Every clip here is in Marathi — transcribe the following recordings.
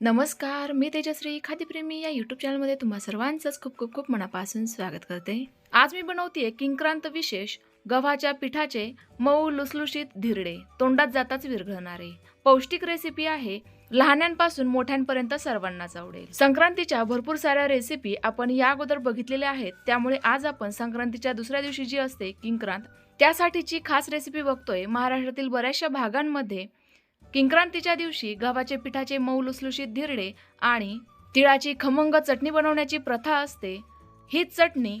नमस्कार मी तेजश्री खाद्यप्रेमी या यूट्यूब चॅनलमध्ये तुम्हा सर्वांचंच खूप खूप खूप मनापासून स्वागत करते. आज मी बनवते किंक्रांत विशेष गव्हाच्या पिठाचे मऊ लुसलुशीत धिरडे तोंडात जाताच विरघळणारे. पौष्टिक रेसिपी आहे लहान्यांपासून मोठ्यांपर्यंत सर्वांनाच आवडेल संक्रांतीच्या भरपूर साऱ्या रेसिपी आपण या अगोदर बघितलेल्या आहेत त्यामुळे आज आपण संक्रांतीच्या दुसऱ्या दिवशी जी असते किंक्रांत त्यासाठीची खास रेसिपी बघतोय. महाराष्ट्रातील बऱ्याचशा भागांमध्ये किंक्रांतीच्या दिवशी गव्हाचे पिठाचे मऊ लुसलुशीत धिरडे आणि तिळाची खमंग चटणी बनवण्याची प्रथा असते. हीच चटणी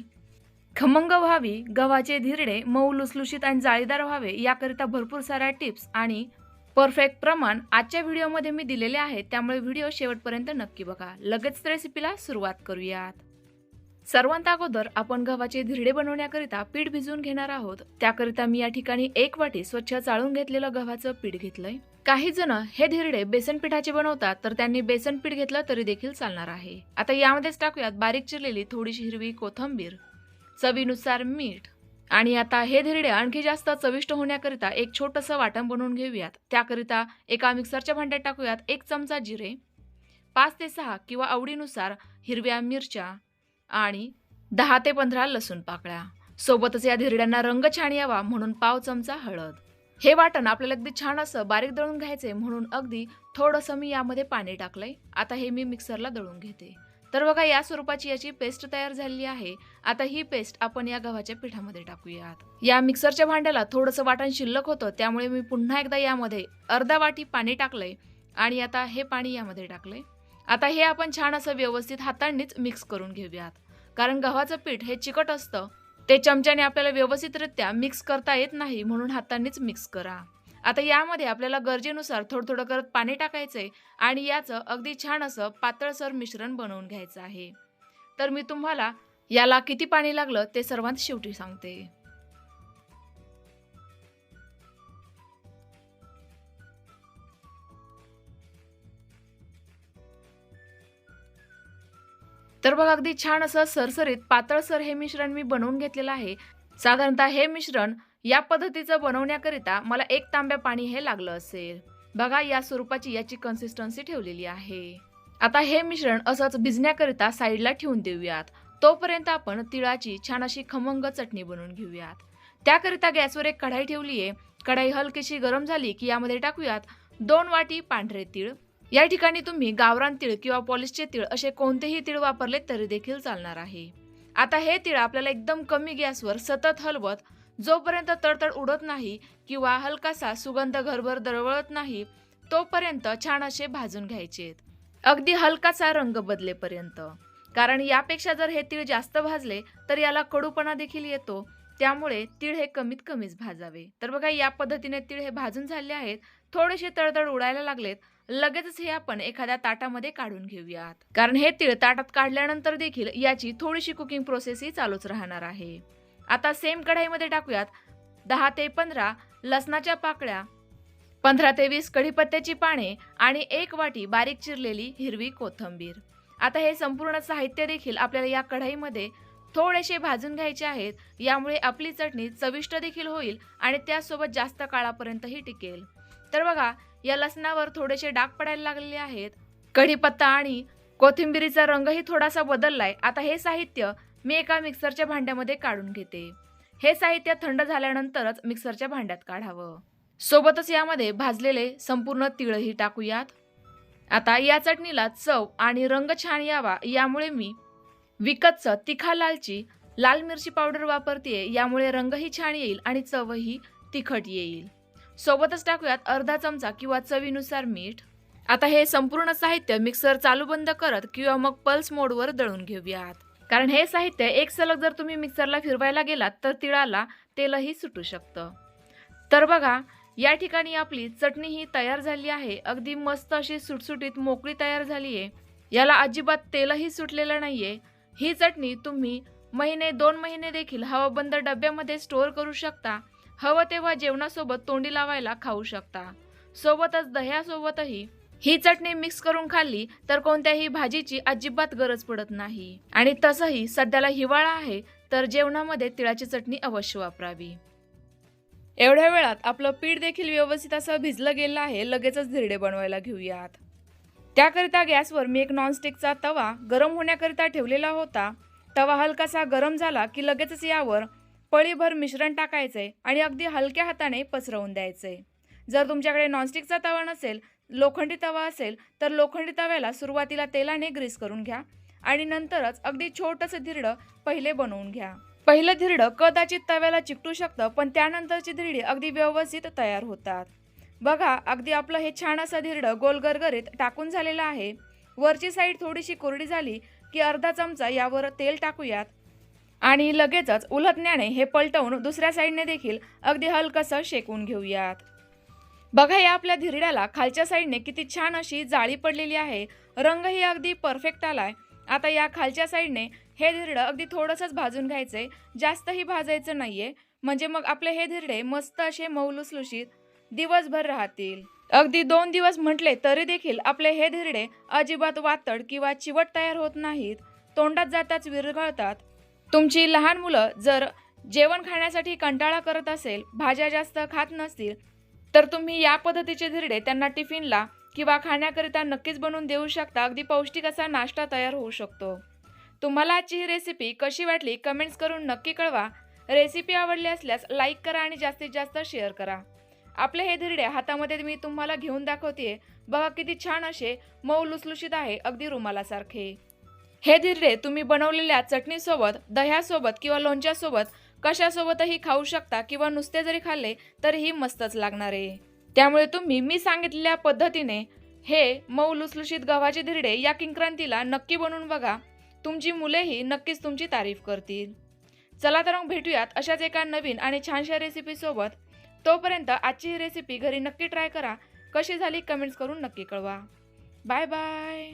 खमंग व्हावी गव्हाचे धिरडे मऊ लुसलुशीत आणि जाळीदार व्हावे याकरिता भरपूर साऱ्या टिप्स आणि परफेक्ट प्रमाण आजच्या व्हिडिओमध्ये मी दिलेले आहेत. त्यामुळे व्हिडिओ शेवटपर्यंत नक्की बघा. लगेच रेसिपीला सुरुवात करूयात. सर्वांत अगोदर आपण गव्हाचे धिरडे बनवण्याकरिता पीठ भिजवून घेणार आहोत. त्याकरिता मी या ठिकाणी एक वाटी स्वच्छ चाळून घेतलेलं गव्हाचं पीठ घेतलंय. काही जण हे धिरडे बेसन पिठाचे बनवतात तर त्यांनी बेसन पीठ घेतलं तरी देखील चालणार आहे. आता यामध्येच टाकूयात बारीक चिरलेली थोडीशी हिरवी कोथंबीर चवीनुसार मीठ आणि आता हे धिरडे आणखी जास्त चविष्ट होण्याकरिता एक छोटंसं वाटण बनवून घेऊयात. त्याकरिता एका मिक्सरच्या भांड्यात टाकूयात एक चमचा जिरे पाच ते सहा किंवा आवडीनुसार हिरव्या मिरच्या आणि दहा ते पंधरा लसूण पाकळ्या. सोबतच या धिरड्यांना रंग छान यावा म्हणून पाव चमचा हळद. हे वाटण आपल्याला अगदी छान असं बारीक दळून घ्यायचंय म्हणून अगदी थोडंसं मी यामध्ये पाणी टाकलंय. आता हे मी मिक्सरला दळून घेते. तर बघा या स्वरूपाची याची पेस्ट तयार झालेली आहे. आता ही पेस्ट आपण या गव्हाच्या पिठामध्ये टाकूयात. या मिक्सरच्या भांड्याला थोडंसं वाटण शिल्लक होतं त्यामुळे मी पुन्हा एकदा यामध्ये अर्धा वाटी पाणी टाकलंय आणि आता हे पाणी यामध्ये टाकलंय. आता हे आपण छान असं व्यवस्थित हातांनीच मिक्स करून घेऊयात. कारण गव्हाचं पीठ हे चिकट असतं ते चमच्याने आपल्याला व्यवस्थितरित्या मिक्स करता येत नाही म्हणून हातांनीच मिक्स करा. आता यामध्ये आपल्याला गरजेनुसार थोडं थोडं करत पाणी टाकायचंय आणि याचं अगदी छान असं पातळसर मिश्रण बनवून घ्यायचं आहे. तर मी तुम्हाला याला किती पाणी लागलं ते सर्वात शेवटी सांगते. तर बघा अगदी छान असं सरसरीत पातळसर हे मिश्रण मी बनवून घेतलेलं आहे. साधारणतः हे मिश्रण या पद्धतीचं बनवण्याकरिता मला एक तांब्या पाणी हे लागलं असेल. बघा या स्वरूपाची याची कन्सिस्टन्सी ठेवलेली आहे. आता हे मिश्रण असंच भिजण्याकरिता साईडला ठेवून देऊयात. तोपर्यंत आपण तिळाची छान अशी खमंग चटणी बनवून घेऊयात. त्याकरिता गॅसवर एक कढाई ठेवली आहे कढाई हलकीशी गरम झाली की यामध्ये टाकूयात दोन वाटी पांढरे तीळ या ठिकाणी तुम्ही गावरान तीळ किंवा पॉलिशचे तीळ असे कोणतेही तीळ वापरले तरी देखील चालणार आहे. आता हे तीळ आपल्याला एकदम कमी गॅसवर सतत हलवत जोपर्यंत तडतड उडत नाही किंवा हलकासा सुगंध घरभर दरवळत नाही तोपर्यंत छान असे भाजून घ्यायचे. अगदी हलकासा रंग बदलेपर्यंत. कारण यापेक्षा जर हे तीळ जास्त भाजले तर याला कडूपणा देखील येतो. त्यामुळे तीळ हे कमीत कमीच भाजावे. तर बघा या पद्धतीने तीळ हे भाजून झाले आहेत. थोडेसे तडतड उडायला लागलेत. लगेचच हे आपण एखाद्या ताटामध्ये काढून घेऊयात. कारण हे तीळ ताटात काढल्यानंतर देखील याची थोडीशी कुकिंग प्रोसेस ही चालूच राहणार आहे. आता सेम कढाईमध्ये टाकूयात दहा ते पंधरा लसणाच्या पाकळ्या पंधरा ते वीस कढीपत्त्याची पाने आणि एक वाटी बारीक चिरलेली हिरवी कोथंबीर. आता हे संपूर्ण साहित्य देखील आपल्याला या कढाईमध्ये थोडेसे भाजून घ्यायचे आहेत. यामुळे आपली चटणी चविष्ट देखील होईल आणि त्यासोबत जास्त काळापर्यंतही टिकेल. तर बघा या लसणावर थोडेसे डाग पडायला लागलेले आहेत. कढीपत्ता आणि कोथिंबिरीचा रंगही थोडासा बदललाय. आता हे साहित्य मी एका मिक्सरच्या भांड्यामध्ये काढून घेते. हे साहित्य थंड झाल्यानंतरच मिक्सरच्या भांड्यात काढावं. सोबतच यामध्ये भाजलेले संपूर्ण तिळही टाकूयात. आता या चटणीला चव आणि रंग छान यावा यामुळे मी विकतचं तिखा लालची लाल मिरची पावडर वापरते यामुळे रंगही छान येईल आणि चवही तिखट येईल. सोबतच टाकूयात अर्धा चमचा किंवा चवीनुसार मीठ. आता हे संपूर्ण साहित्य मिक्सर चालू बंद करत किंवा मग पल्स मोडवर दळून घेऊयात. कारण हे साहित्य एक सलग जर तुम्ही मिक्सरला फिरवायला गेलात तर तिळाला तेलही सुटू शकतं. तर बघा या ठिकाणी आपली चटणी ही तयार झाली आहे. अगदी मस्त अशी सुटसुटीत मोकळी तयार झाली आहे याला अजिबात तेलही सुटलेलं नाही आहे ही चटणी तुम्ही महिने दोन महिने देखील हवाबंद डब्यामध्ये स्टोअर करू शकता. हवं तेव्हा जेवणासोबत तोंडी लावायला खाऊ शकता. सोबतच दह्यासोबतही. ही चटणी मिक्स करून खाल्ली तर कोणत्याही भाजीची अजिबात गरज पडत नाही. आणि तसंही सध्याला हिवाळा आहे तर जेवणामध्ये तिळाची चटणी अवश्य वापरावी. एवढ्या वेळात आपलं पीठ देखील व्यवस्थित असं भिजलं गेलं आहे लगेचच धिरडे बनवायला घेऊयात. त्याकरिता गॅसवर मी एक नॉनस्टिकचा तवा गरम होण्याकरिता ठेवलेला होता. तवा हलकासा गरम झाला की लगेचच यावर पळीभर मिश्रण टाकायचं आहे आणि अगदी हलक्या हाताने पसरवून द्यायचं आहे जर तुमच्याकडे नॉनस्टिकचा तवा नसेल लोखंडी तवा असेल तर लोखंडी तव्याला सुरुवातीला तेलाने ग्रीस करून घ्या आणि नंतरच अगदी छोटंसं धिरडं पहिले बनवून घ्या. पहिलं धिरडं कदाचित तव्याला चिकटू शकतं पण त्यानंतरची धिरडी अगदी व्यवस्थित तयार होतात. बघा अगदी आपलं हे छान असं धिरडं गोलगरगरीत टाकून झालेलं आहे. वरची साईड थोडीशी कोरडी झाली की अर्धा चमचा यावर तेल टाकूयात. आणि लगेचच उलटण्याने हे पलटवून दुसऱ्या साईडने देखील अगदी हलकसं शेकून घेऊयात. बघा या आपल्या धिरड्याला खालच्या साईडने किती छान अशी जाळी पडलेली आहे. रंगही अगदी परफेक्ट आलाय. आता या खालच्या साईडने हे धिरडं अगदी थोडंसंच भाजून घ्यायचंय. जास्तही भाजायचं नाहीये. म्हणजे मग आपले हे धिरडे मस्त असे मौलुसलुशीत दिवसभर राहतील. अगदी दोन दिवस म्हटले तरी देखील आपले हे धिरडे अजिबात वातड किंवा चिवट तयार होत नाहीत. तोंडात जाताच विरघळतात. तुमची लहान मुलं जर जेवण खाण्यासाठी कंटाळा करत असेल भाज्या जास्त खात नसतील तर तुम्ही या पद्धतीचे धिरडे त्यांना टिफिनला किंवा खाण्याकरिता नक्कीच बनवून देऊ शकता. अगदी पौष्टिक असा नाश्ता तयार होऊ शकतो. तुम्हाला आजची ही रेसिपी कशी वाटली कमेंट्स करून नक्की कळवा. रेसिपी आवडली असल्यास लाईक करा आणि जास्तीत जास्त शेअर करा. आपले हे धिरडे हातामध्ये मी तुम्हाला घेऊन दाखवते बघा किती छान असे मऊ लुसलुशीत आहे अगदी रुमालासारखे. हे धिरडे तुम्ही बनवलेल्या चटणीसोबत दह्यासोबत किंवा लोणच्यासोबत कशासोबतही खाऊ शकता किंवा नुसते जरी खाल्ले तरीही मस्तच लागणार आहे. त्यामुळे तुम्ही मी सांगितलेल्या पद्धतीने हे मऊ लुसलुशीत गव्हाचे धिरडे या किंक्रांतीला नक्की बनवून बघा. तुमची मुलेही नक्कीच तुमची तारीफ करतील. चला तर मग भेटूयात अशाच एका नवीन आणि छानशा रेसिपीसोबत तोपर्यंत आजची ही रेसिपी घरी नक्की ट्राय करा. कशी झाली कमेंट्स करून नक्की कळवा. Bye bye